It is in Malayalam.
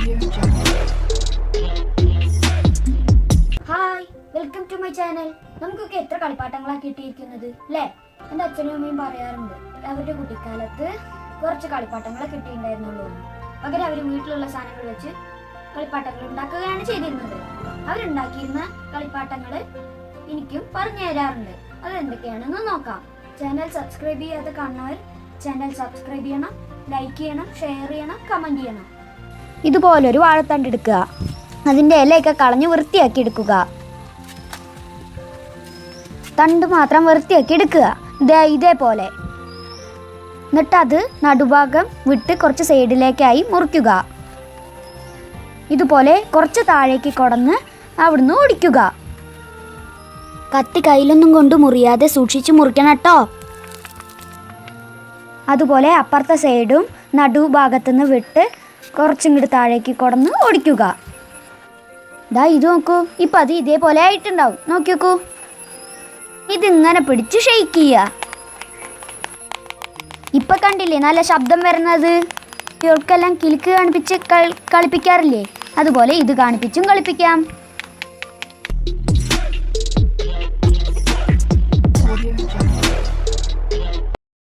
Hi welcome to my channel നമുക്കൊക്കെ എത്ര കളിപ്പാട്ടങ്ങളാണ് കിട്ടിയിരിക്കുന്നത് അല്ലേ എന്റെ അച്ഛനും അമ്മയും പറയാറുണ്ട് അവരുടെ കുട്ടിക്കാലത്ത് കുറച്ച് കളിപ്പാട്ടങ്ങളെ കിട്ടിയിട്ടുണ്ടായിരുന്നുള്ളൂ. പകരം അവർ വീട്ടിലുള്ള സാധനങ്ങൾ വെച്ച് കളിപ്പാട്ടങ്ങൾ ഉണ്ടാക്കുകയാണ് ചെയ്തിരുന്നത്. അവരുണ്ടാക്കിയിരുന്ന കളിപ്പാട്ടങ്ങൾ എനിക്കും പറഞ്ഞു തരാറുണ്ട്. അതെന്തൊക്കെയാണെന്ന് നോക്കാം. ചാനൽ സബ്സ്ക്രൈബ് ചെയ്യാതെ കാണുന്നവർ ചാനൽ സബ്സ്ക്രൈബ് ചെയ്യണം ലൈക്ക് ചെയ്യണം ഷെയർ ചെയ്യണം കമന്റ് ചെയ്യണം. ഇതുപോലൊരു വാഴത്തണ്ട് എടുക്കുക. അതിന്റെ ഇലയൊക്കെ കളഞ്ഞ് വൃത്തിയാക്കി എടുക്കുക. തണ്ട് മാത്രം വൃത്തിയാക്കി എടുക്കുക. ഇതേ ഇതേപോലെ. എന്നിട്ട് അത് നടുഭാഗം വിട്ട് കുറച്ച് സൈഡിലേക്കായി മുറിക്കുക. ഇതുപോലെ കുറച്ച് താഴേക്ക് കൊടന്ന് അവിടുന്ന് ഓടിക്കുക. കത്തി കയ്യിലൊന്നും കൊണ്ട് മുറിയാതെ സൂക്ഷിച്ച് മുറിക്കണം കേട്ടോ. അതുപോലെ അപ്പുറത്തെ സൈഡും നടുഭാഗത്തുനിന്ന് വിട്ട് കുറച്ചിങ്ങോട്ട് താഴേക്ക് കൊടന്ന് ഓടിക്കുക. ദാ ഇത് നോക്കൂ. ഇപ്പൊ അത് ഇതേപോലെ ആയിട്ടുണ്ടാവും. നോക്കി നോക്കൂ ഇതിങ്ങനെ പിടിച്ച് ഷെയ്ക്ക് ചെയ്യുക. ഇപ്പൊ കണ്ടില്ലേ നല്ല ശബ്ദം വരുന്നത്? ഇവർക്കെല്ലാം കിലുക്ക് കാണിപ്പിച്ച് കളിപ്പിക്കാറില്ലേ? അതുപോലെ ഇത് കാണിപ്പിച്ചും കളിപ്പിക്കാം.